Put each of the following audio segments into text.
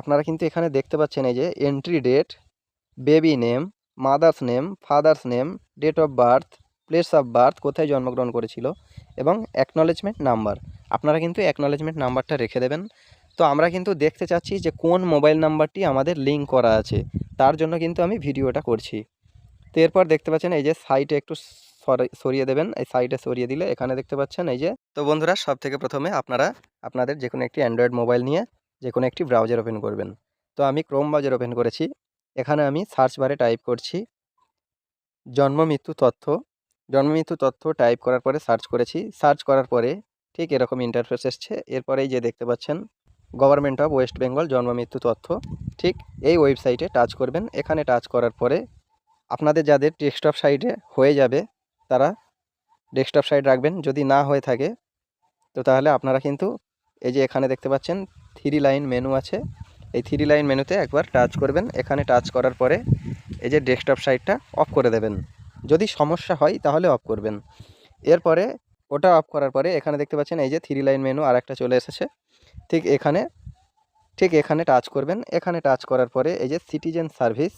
আপনারা কিন্তু এখানে দেখতে পাচ্ছেন এই যে entry date baby name mother's name father's name date of birth place of birth কোথায় জন্মগ্রহণ করেছিল এবং অ্যাকনলেজমেন্ট নাম্বার আপনারা কিন্তু অ্যাকনলেজমেন্ট নাম্বারটা রেখে দেবেন। তো আমরা কিন্তু দেখতে চাচ্ছি যে কোন মোবাইল নাম্বারটি আমাদের লিঙ্ক করা আছে। তার জন্য কিন্তু আমি ভিডিওটা করছি। তো এরপর দেখতে পাচ্ছেন এই যে সাইটে একটু সরিয়ে দেবেন। এই সাইডে সরিয়ে দিলে এখানে দেখতে পাচ্ছেন এই যে, তো বন্ধুরা সব থেকে প্রথমে আপনারা, আপনাদের যে কোনো একটি অ্যান্ড্রয়েড মোবাইল নিয়ে যে কোনো একটি ব্রাউজার ওপেন করবেন। তো আমি ক্রোম ব্রাউজার ওপেন করেছি। এখানে আমি সার্চ বারে টাইপ করছি, জন্ম মৃত্যু তথ্য। জন্ম মৃত্যু তথ্য টাইপ করার পরে সার্চ করেছি। সার্চ করার পরে ঠিক এরকম ইন্টারফেস এসছে। এরপরেই যে দেখতে পাচ্ছেন গভর্নমেন্ট অফ ওয়েস্ট বেঙ্গল জন্ম মৃত্যু তথ্য। ঠিক এই ওয়েবসাইটে টাচ করবেন। এখানে টাচ করার পরে আপনাদের যাদের ডেস্কটপ সাইটে হয়ে যাবে, তারা ডেস্কটপ সাইট রাখবেন। যদি না হয়ে থাকে, তো তাহলে আপনারা কিন্তু এই যে এখানে দেখতে পাচ্ছেন থ্রি লাইন মেনু আছে। এই থ্রি লাইন মেনুতে একবার টাচ করবেন। এখানে টাচ করার পরে এই যে ডেস্কটপ সাইটটা অফ করে দেবেন। যদি সমস্যা হয় তাহলে অফ করবেন। এরপরে ওটা অফ করার পরে এখানে দেখতে পাচ্ছেন, এই যে থ্রি লাইন মেনু আর একটা চলে এসেছে। ঠিক এখানে ঠিক এখানে টাচ করবেন। এখানে টাচ করার পরে এই যে সিটিজেন সার্ভিস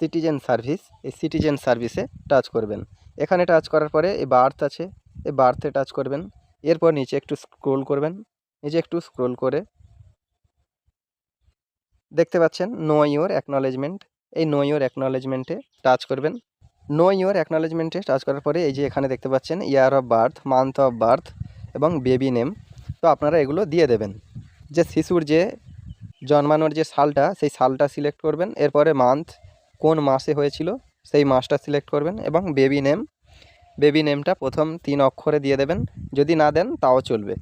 সিটিজেন সার্ভিস এই সিটিজেন সার্ভিসে টাচ করবেন। এখানে টাচ করার পরে এই বার্থ আছে, এই বার্থে টাচ করবেন। এরপর নিচে একটু স্ক্রোল করবেন। নিচে একটু স্ক্রোল করে। দেখতে পাচ্ছেন নো ইওর অ্যাকনলেজমেন্ট এই নো ইওর অ্যাকনলেজমেন্টে টাচ করবেন। নো ইওর অ্যাকনলেজমেন্টে টাচ করার পরে এই যে এখানে দেখতে পাচ্ছেন year of birth month of birth এবং বেবি নেম তো আপনারা এগুলো দিয়ে দেবেন। যে শিশুর যে জন্মানোর যে সালটা, সেই সালটা সিলেক্ট করবেন। এরপরে মান্থ কোন মাসে হয়েছিল, সেই মাসটা সিলেক্ট করবেন এবং বেবি নেম বেবি নেমটা প্রথম তিন অক্ষরে দিয়ে দেবেন। যদি না দেন, তাও চলবে।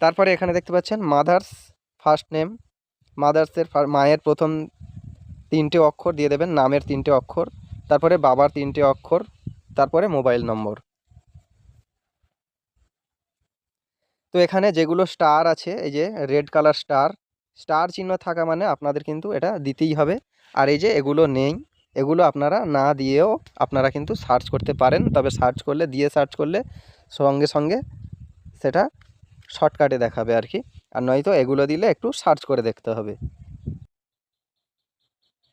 তারপরে এখানে দেখতে পাচ্ছেন মাদার্স ফার্স্ট নেম। মাদার্সের মায়ের প্রথম তিনটে অক্ষর দিয়ে দেবেন, নামের তিনটে অক্ষর, তারপরে বাবার তিনটে অক্ষর, তারপরে মোবাইল নম্বর। তো এখানে যেগুলো স্টার আছে, এই যে রেড কালার স্টার স্টার চিহ্ন থাকা মানে আপনাদের কিন্তু এটা দিতেই হবে। আর এই যে এগুলো নেই, এগুলো আপনারা না দিয়েও আপনারা কিন্তু সার্চ করতে পারেন। তবে সার্চ করলে, দিয়ে সার্চ করলে সঙ্গে সঙ্গে সেটা শর্টকাটে দেখাবে আর কি। আর নয়তো এগুলো দিলে একটু সার্চ করে দেখতে হবে।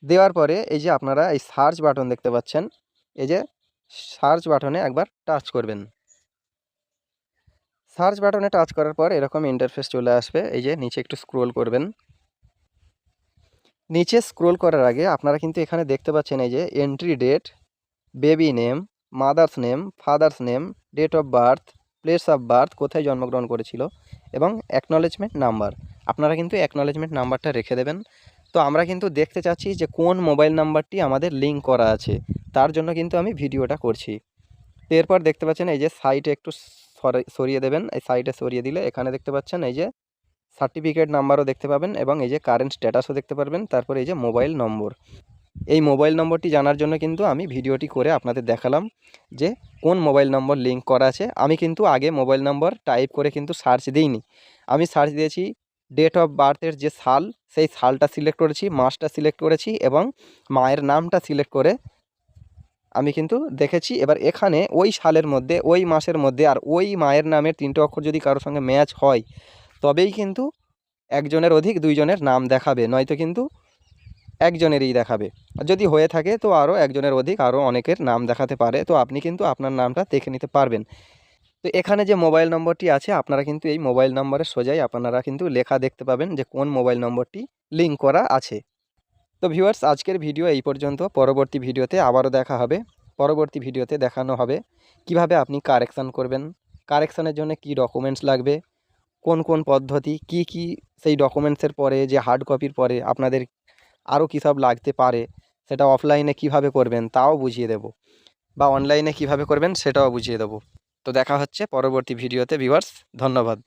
দেওয়ার পরে এই যে আপনারা এই সার্চ বাটন দেখতে পাচ্ছেন, এই যে সার্চ বাটনে একবার টাচ করবেন। সার্চ বাটনে টাচ করার পর এরকম ইন্টারফেস চলে আসবে, এই যে নিচে একটু স্ক্রোল করবেন। নিচে স্ক্রোল করার আগে আপনারা কিন্তু এখানে দেখতে পাচ্ছেন এই যে entry date baby name mother's name father's name date of birth place of birth কোথায় জন্মগ্রহণ করেছিল এবং অ্যাকনলেজমেন্ট নাম্বার আপনারা কিন্তু অ্যাকনলেজমেন্ট নাম্বারটা রেখে দেবেন। তো আমরা কিন্তু দেখতে চাচ্ছি যে কোন মোবাইল নাম্বারটি আমাদের লিঙ্ক করা আছে। তার জন্য কিন্তু আমি ভিডিওটা করছি। এরপর দেখতে পাচ্ছেন এই যে সাইটে একটু সরিয়ে দেবেন। এই সাইটে সরিয়ে দিলে এখানে দেখতে পাচ্ছেন এই যে সার্টিফিকেট নাম্বারও দেখতে পাবেন এবং এই যে কারেন্ট স্ট্যাটাসও দেখতে পারবেন। তারপরে এই যে মোবাইল নম্বর এই মোবাইল নম্বরটি জানার জন্য কিন্তু আমি ভিডিওটি করে আপনাদের দেখালাম যে কোন মোবাইল নম্বর লিঙ্ক করা আছে। আমি কিন্তু আগে মোবাইল নম্বর টাইপ করে কিন্তু সার্চ দিইনি। আমি সার্চ দিয়েছি ডেট অফ বার্থের যে সাল, সেই সালটা সিলেক্ট করেছি, মাসটা সিলেক্ট করেছি এবং মায়ের নামটা সিলেক্ট করে আমি কিন্তু দেখেছি। এবার এখানে ওই সালের মধ্যে, ওই মাসের মধ্যে আর ওই মায়ের নামের তিনটে অক্ষর যদি কারোর সঙ্গে ম্যাচ হয়, তবেই কিন্তু একজনের অধিক দুইজনের নাম দেখাবে। নয়তো কিন্তু একজনেরই দেখাবে। যদি হয়ে থাকে, তো আরও একজনের অধিক, আরও অনেকের নাম দেখাতে পারে। তো আপনি কিন্তু আপনার নামটা দেখে নিতে পারবেন। তো এখানে যে মোবাইল নম্বরটি আছে, আপনারা কিন্তু এই মোবাইল নম্বরের সোজাই আপনারা কিন্তু লেখা দেখতে পাবেন যে কোন মোবাইল নম্বরটি লিঙ্ক করা আছে। তো ভিউয়ার্স, আজকের ভিডিও এই পর্যন্ত। পরবর্তী ভিডিওতে আবারও দেখা হবে। পরবর্তী ভিডিওতে দেখানো হবে কীভাবে আপনি কারেকশান করবেন, কারেকশানের জন্য কি ডকুমেন্টস লাগবে, কোন কোন পদ্ধতি, কি কি সেই ডকুমেন্টসের পরে, যে হার্ড কপির পরে আপনাদের আরও কী সব লাগতে পারে? সেটা অফলাইনে কীভাবে করবেন তাও বুঝিয়ে দেব। বা অনলাইনে কীভাবে করবেন সেটাও বুঝিয়ে দেব। তো দেখা হচ্ছে পরবর্তী ভিডিওতে ভিউয়ার্স ধন্যবাদ।